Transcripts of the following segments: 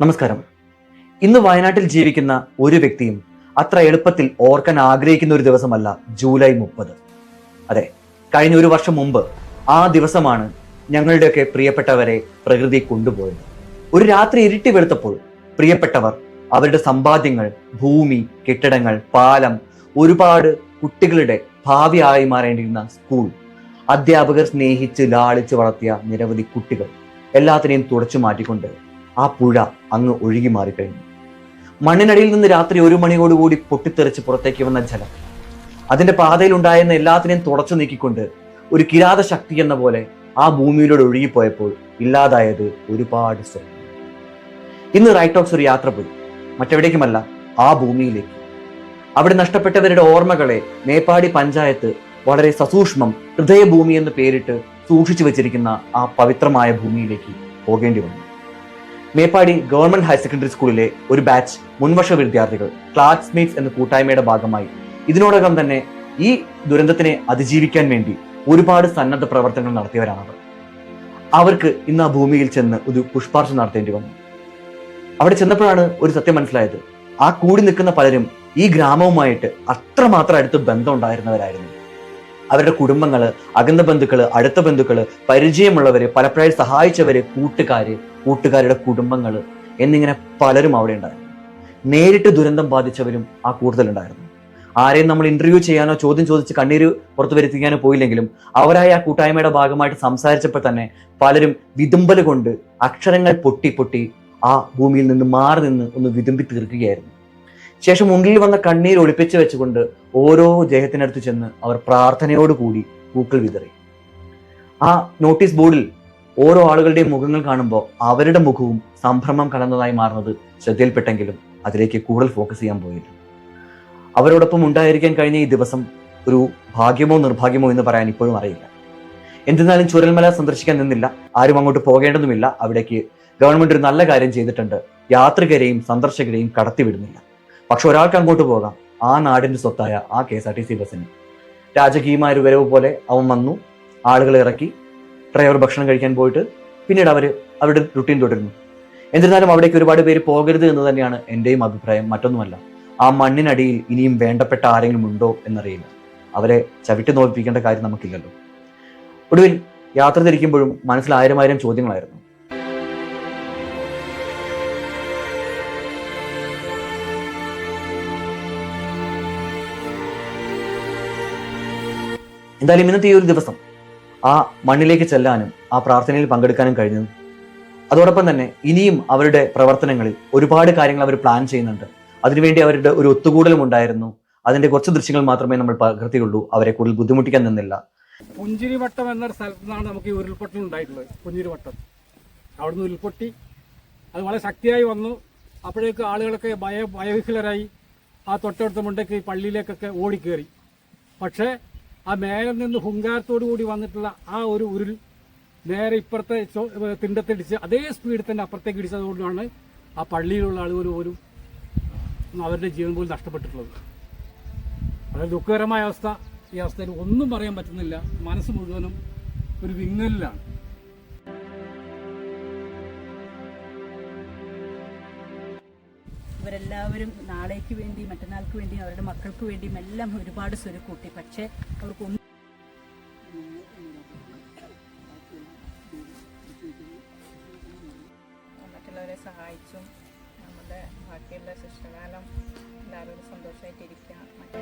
നമസ്കാരം. ഇന്ന് വയനാട്ടിൽ ജീവിക്കുന്ന ഒരു വ്യക്തിയും അത്ര എളുപ്പത്തിൽ ഓർക്കാൻ ആഗ്രഹിക്കുന്ന ഒരു ദിവസമല്ല ജൂലൈ മുപ്പത്. അതെ കഴിഞ്ഞ ഒരു വർഷം മുമ്പ് ആ ദിവസമാണ് ഞങ്ങളുടെയൊക്കെ പ്രിയപ്പെട്ടവരെ പ്രകൃതി കൊണ്ടുപോയത്. ഒരു രാത്രി ഇരുട്ടി വെളുത്തപ്പോൾ പ്രിയപ്പെട്ടവർ അവരുടെ സമ്പാദ്യങ്ങൾ ഭൂമി കെട്ടിടങ്ങൾ പാലം ഒരുപാട് കുട്ടികളുടെ ഭാവി ആയി മാറേണ്ടിയിരുന്ന സ്കൂൾ അധ്യാപകർ സ്നേഹിച്ച് ലാളിച്ച് വളർത്തിയ നിരവധി കുട്ടികൾ എല്ലാത്തിനെയും തുടച്ചു മാറ്റിക്കൊണ്ട് ആ പുഴ അങ്ങ് ഒഴുകി മാറിക്കഴിഞ്ഞു. മണ്ണിനടിയിൽ നിന്ന് രാത്രി ഒരു മണിയോടുകൂടി പൊട്ടിത്തെറിച്ച് പുറത്തേക്ക് വന്ന ജലം. അതിന്റെ പാതയിൽ ഉണ്ടായിരുന്ന എല്ലാത്തിനെയും തുടച്ചു നീക്കിക്കൊണ്ട് ഒരു കിരാത ശക്തി എന്ന പോലെ ആ ഭൂമിയിലൂടെ ഒഴുകിപ്പോയപ്പോൾ ഇല്ലാതായത് ഒരുപാട് സ്വപ്നം. ഇന്ന് റൈറ്റ് ടോക്സ് ഒരു യാത്ര പോയി. മറ്റെവിടേക്കുമല്ല ആ ഭൂമിയിലേക്ക്. അവിടെ നഷ്ടപ്പെട്ടവരുടെ ഓർമ്മകളെ മേപ്പാടി പഞ്ചായത്ത് വളരെ സസൂക്ഷ്മം ഹൃദയഭൂമി എന്ന് പേരിട്ട് സൂക്ഷിച്ചു വെച്ചിരിക്കുന്ന ആ പവിത്രമായ ഭൂമിയിലേക്ക് പോകേണ്ടി വന്നു. മേപ്പാടി ഗവൺമെന്റ് ഹയർ സെക്കൻഡറി സ്കൂളിലെ ഒരു ബാച്ച് മുൻവർഷ വിദ്യാർത്ഥികൾ ക്ലാസ്മേറ്റ്സ് എന്ന കൂട്ടായ്മയുടെ ഭാഗമായി. ഇതിനോടകം തന്നെ ഈ ദുരന്തത്തിനെ അതിജീവിക്കാൻ വേണ്ടി ഒരുപാട് സന്നദ്ധ പ്രവർത്തനങ്ങൾ നടത്തിയവരാണ് അവർ. അവർക്ക് ഇന്ന് ആ ഭൂമിയിൽ ചെന്ന് ഒരു പുഷ്പാർച്ച നടത്തേണ്ടി വന്നു. അവിടെ ചെന്നപ്പോഴാണ് ഒരു സത്യം മനസ്സിലായത്. ആ കൂടി നിൽക്കുന്ന പലരും ഈ ഗ്രാമവുമായിട്ട് അത്രമാത്രം അടുത്ത് ബന്ധം ഉണ്ടായിരുന്നവരായിരുന്നു. അവരുടെ കുടുംബങ്ങൾ അകന്ന ബന്ധുക്കൾ അടുത്ത ബന്ധുക്കൾ പരിചയമുള്ളവര് പലപ്പോഴായി സഹായിച്ചവര് കൂട്ടുകാര് കൂട്ടുകാരുടെ കുടുംബങ്ങൾ എന്നിങ്ങനെ പലരും അവിടെ ഉണ്ടായിരുന്നു. നേരിട്ട് ദുരന്തം ബാധിച്ചവരും ആ കൂടുതലുണ്ടായിരുന്നു ആരെയും നമ്മൾ ഇന്റർവ്യൂ ചെയ്യാനോ ചോദ്യം ചോദിച്ച് കണ്ണീര് പുറത്തു വരുത്തിക്കാനോ പോയില്ലെങ്കിലും അവരായ ആ കൂട്ടായ്മയുടെ ഭാഗമായിട്ട് സംസാരിച്ചപ്പോൾ തന്നെ പലരും വിതുമ്പൽ കൊണ്ട് അക്ഷരങ്ങൾ പൊട്ടി പൊട്ടി ആ ഭൂമിയിൽ നിന്ന് മാറി നിന്ന് ഒന്ന് വിതുമ്പി തീർക്കുകയായിരുന്നു. ശേഷം മുണ്ടിൽ വന്ന കണ്ണീർ ഒളിപ്പിച്ചു വെച്ചുകൊണ്ട് ഓരോ ജയത്തിനടുത്ത് ചെന്ന് അവർ പ്രാർത്ഥനയോടുകൂടി പൂക്കൾ വിതറി. ആ നോട്ടീസ് ബോർഡിൽ ഓരോ ആളുകളുടെയും മുഖങ്ങൾ കാണുമ്പോൾ അവരുടെ മുഖവും സംഭ്രമം കടന്നതായി മാറുന്നത് ശ്രദ്ധയിൽപ്പെട്ടെങ്കിലും അതിലേക്ക് കൂടുതൽ ഫോക്കസ് ചെയ്യാൻ പോയില്ല. അവരോടൊപ്പം ഉണ്ടായിരിക്കാൻ കഴിഞ്ഞ ഈ ദിവസം ഒരു ഭാഗ്യമോ നിർഭാഗ്യമോ എന്ന് പറയാൻ ഇപ്പോഴും അറിയില്ല. എന്തിനാലും ചുരൽമല സന്ദർശിക്കാൻ നിന്നില്ല. ആരും അങ്ങോട്ട് പോകേണ്ടതുമില്ല. അവിടേക്ക് ഗവൺമെന്റ് ഒരു നല്ല കാര്യം ചെയ്തിട്ടുണ്ട്. യാത്രികരെയും സന്ദർശകരെയും കടത്തിവിടുന്നില്ല. പക്ഷെ ഒരാൾക്ക് അങ്ങോട്ട് പോകാം. ആ നാടിന്റെ സ്വത്തായ ആ K S R T C ബസ്സിന്. രാജകീയമായ ഒരു വരവ് പോലെ അവൻ വന്നു ആളുകളെ ഇറക്കി ഡ്രൈവർ ഭക്ഷണം കഴിക്കാൻ പോയിട്ട് പിന്നീട് അവർ അവരുടെ റുട്ടീൻ തുടരുന്നു. എന്നിരുന്നാലും അവിടേക്ക് ഒരുപാട് പേര് പോകരുത് എന്ന് തന്നെയാണ് എന്റെയും അഭിപ്രായം. മറ്റൊന്നുമല്ല ആ മണ്ണിനടിയിൽ ഇനിയും വേണ്ടപ്പെട്ട ആരെങ്കിലും ഉണ്ടോ എന്നറിയില്ല. അവരെ ചവിട്ടി നോൽപ്പിക്കേണ്ട കാര്യം നമുക്കില്ലല്ലോ. ഒടുവിൽ യാത്ര തിരിക്കുമ്പോഴും മനസ്സിൽ ആയിരം ആയിരം ചോദ്യങ്ങളായിരുന്നു. എന്തായാലും ഇന്നത്തെ ഈ ഒരു ദിവസം ആ മണ്ണിലേക്ക് ചെല്ലാനും ആ പ്രാർത്ഥനയിൽ പങ്കെടുക്കാനും കഴിഞ്ഞു. അതോടൊപ്പം തന്നെ ഇനിയും അവരുടെ പ്രവർത്തനങ്ങളിൽ ഒരുപാട് കാര്യങ്ങൾ അവർ പ്ലാൻ ചെയ്യുന്നുണ്ട്. അതിനുവേണ്ടി അവരുടെ ഒരു ഒത്തുകൂടലും ഉണ്ടായിരുന്നു. അതിന്റെ കുറച്ച് ദൃശ്യങ്ങൾ മാത്രമേ നമ്മൾ പകർത്തിയുള്ളൂ. അവരെ കൂടുതൽ ബുദ്ധിമുട്ടിക്കാൻ നിന്നില്ല. പുഞ്ചിരിവട്ടം എന്നൊരു സ്ഥലത്തു നിന്നാണ് നമുക്ക് ഈ ഉരുൾപൊട്ടൽ ഉണ്ടായിട്ടുള്ളത് പുഞ്ചിരിവട്ടം. അവിടുന്ന് ഉരുൾപൊട്ടി അത് വളരെ ശക്തിയായി വന്നു. അപ്പോഴേക്ക് ആളുകളൊക്കെ ഭയ ഭയവിഹ്വലരായി. ആ തൊട്ടടുത്ത മുണ്ടേക്ക് പള്ളിയിലേക്കൊക്കെ ഓടിക്കേറി. പക്ഷേ ആ മേലെ നിന്ന് ഹുങ്കാരത്തോടു കൂടി വന്നിട്ടുള്ള ആ ഒരു ഉരുൾ നേരെ ഇപ്പുറത്തെ തിണ്ടത്തിടിച്ച് അതേ സ്പീഡിൽ തന്നെ അപ്പുറത്തേക്ക് ഇടിച്ചതുകൊണ്ടാണ് ആ പള്ളിയിലുള്ള ആളുകൾ പോലും അവരുടെ ജീവൻ പോലും നഷ്ടപ്പെട്ടിട്ടുള്ളത്. വളരെ ദുഃഖകരമായ അവസ്ഥ. ഈ അവസ്ഥയിൽ ഒന്നും പറയാൻ പറ്റുന്നില്ല. മനസ്സ് മുഴുവനും ഒരു വിങ്ങലിലാണ്. ഇവരെല്ലാവരും നാളേക്ക് വേണ്ടി മറ്റന്നാൾക്ക് വേണ്ടി അവരുടെ മക്കൾക്ക് വേണ്ടിയും എല്ലാം ഒരുപാട് സ്വരുക്കൂട്ടി പക്ഷേ അവർക്കൊന്നും മറ്റുള്ളവരെ സഹായിച്ചും നമ്മുടെ ബാക്കിയുള്ള ശിഷ്ടകാലം എല്ലാവരും സന്തോഷമായിട്ടിരിക്കുക. മറ്റു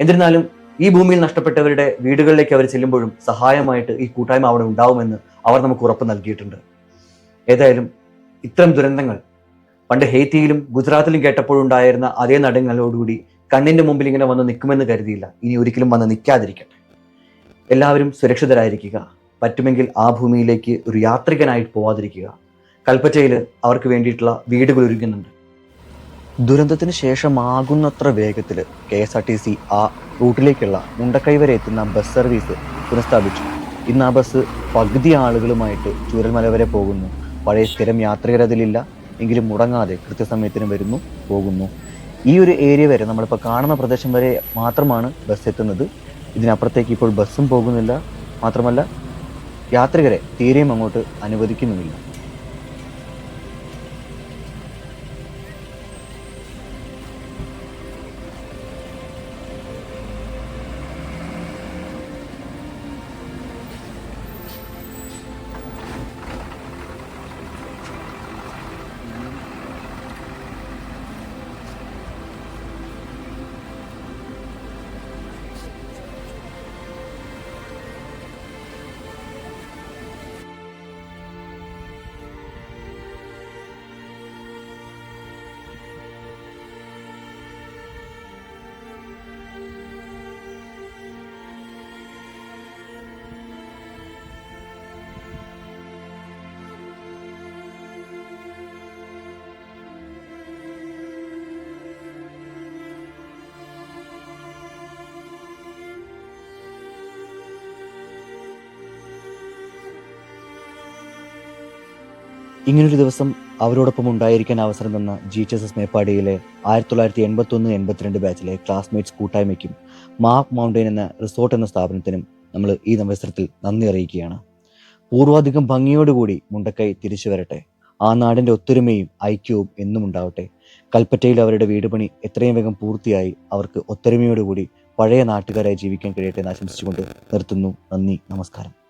എന്നിരുന്നാലും ഈ ഭൂമിയിൽ നഷ്ടപ്പെട്ടവരുടെ വീടുകളിലേക്ക് അവർ ചെല്ലുമ്പോഴും സഹായമായിട്ട് ഈ കൂട്ടായ്മ അവിടെ ഉണ്ടാവുമെന്ന് അവർ നമുക്ക് ഉറപ്പ് നൽകിയിട്ടുണ്ട്. ഏതായാലും ഇത്തരം ദുരന്തങ്ങൾ പണ്ട് ഹേത്തിയിലും ഗുജറാത്തിലും കേട്ടപ്പോഴുണ്ടായിരുന്ന അതേ നടുങ്ങളോടുകൂടി കണ്ണിന്റെ മുമ്പിൽ ഇങ്ങനെ വന്ന് നിൽക്കുമെന്ന് കരുതിയില്ല. ഇനി ഒരിക്കലും വന്ന് നിൽക്കാതിരിക്കട്ടെ. എല്ലാവരും സുരക്ഷിതരായിരിക്കുക. പറ്റുമെങ്കിൽ ആ ഭൂമിയിലേക്ക് ഒരു യാത്രികനായിട്ട് പോവാതിരിക്കുക. കൽപ്പറ്റയിൽ അവർക്ക് വേണ്ടിയിട്ടുള്ള വീടുകൾ ഒരുങ്ങുന്നുണ്ട്. ദുരന്തത്തിന് ശേഷമാകുന്നത്ര വേഗത്തിൽ K S R T C ആ റൂട്ടിലേക്കുള്ള മുണ്ടക്കൈ വരെ എത്തുന്ന ബസ് സർവീസ് പുനഃസ്ഥാപിച്ചു. ഇന്ന് ആ ബസ് പകുതി ആളുകളുമായിട്ട് ചൂരൽമല വരെ പോകുന്നു. പഴയ സ്ഥിരം യാത്രകരതിലില്ല. എങ്കിലും മുടങ്ങാതെ കൃത്യസമയത്തിന് വരുന്നു പോകുന്നു. ഈ ഒരു ഏരിയ വരെ നമ്മളിപ്പോൾ കാണുന്ന പ്രദേശം വരെ മാത്രമാണ് ബസ് എത്തുന്നത്. ഇതിനപ്പുറത്തേക്ക് ഇപ്പോൾ ബസ്സും പോകുന്നില്ല. മാത്രമല്ല യാത്രികരെ തീരെയും അങ്ങോട്ട് അനുവദിക്കുന്നുമില്ല. ഇങ്ങനൊരു ദിവസം അവരോടൊപ്പം ഉണ്ടായിരിക്കാൻ അവസരം തന്ന ജി എച്ച് എസ് എസ് മേപ്പാടിയിലെ ആയിരത്തി തൊള്ളായിരത്തി എൺപത്തി ഒന്ന് എൺപത്തിരണ്ട് ബാച്ചിലെ ക്ലാസ്മേറ്റ്സ് കൂട്ടായ്മയ്ക്കും മാർക്ക് മൗണ്ടൈൻ എന്ന റിസോർട്ട് എന്ന സ്ഥാപനത്തിനും നമ്മൾ ഈ അവസരത്തിൽ നന്ദി അറിയിക്കുകയാണ്. പൂർവാധികം ഭംഗിയോടുകൂടി മുണ്ടക്കൈ തിരിച്ചു വരട്ടെ. ആ നാടിന്റെ ഒത്തൊരുമയും ഐക്യവും എന്നും ഉണ്ടാവട്ടെ. കൽപ്പറ്റയിൽ അവരുടെ വീട് പണി എത്രയും വേഗം പൂർത്തിയായി അവർക്ക് ഒത്തൊരുമയോടുകൂടി പഴയ നാട്ടുകാരായി ജീവിക്കാൻ കഴിയട്ടെ എന്ന് ആശംസിച്ചുകൊണ്ട് നിർത്തുന്നു. നന്ദി നമസ്കാരം.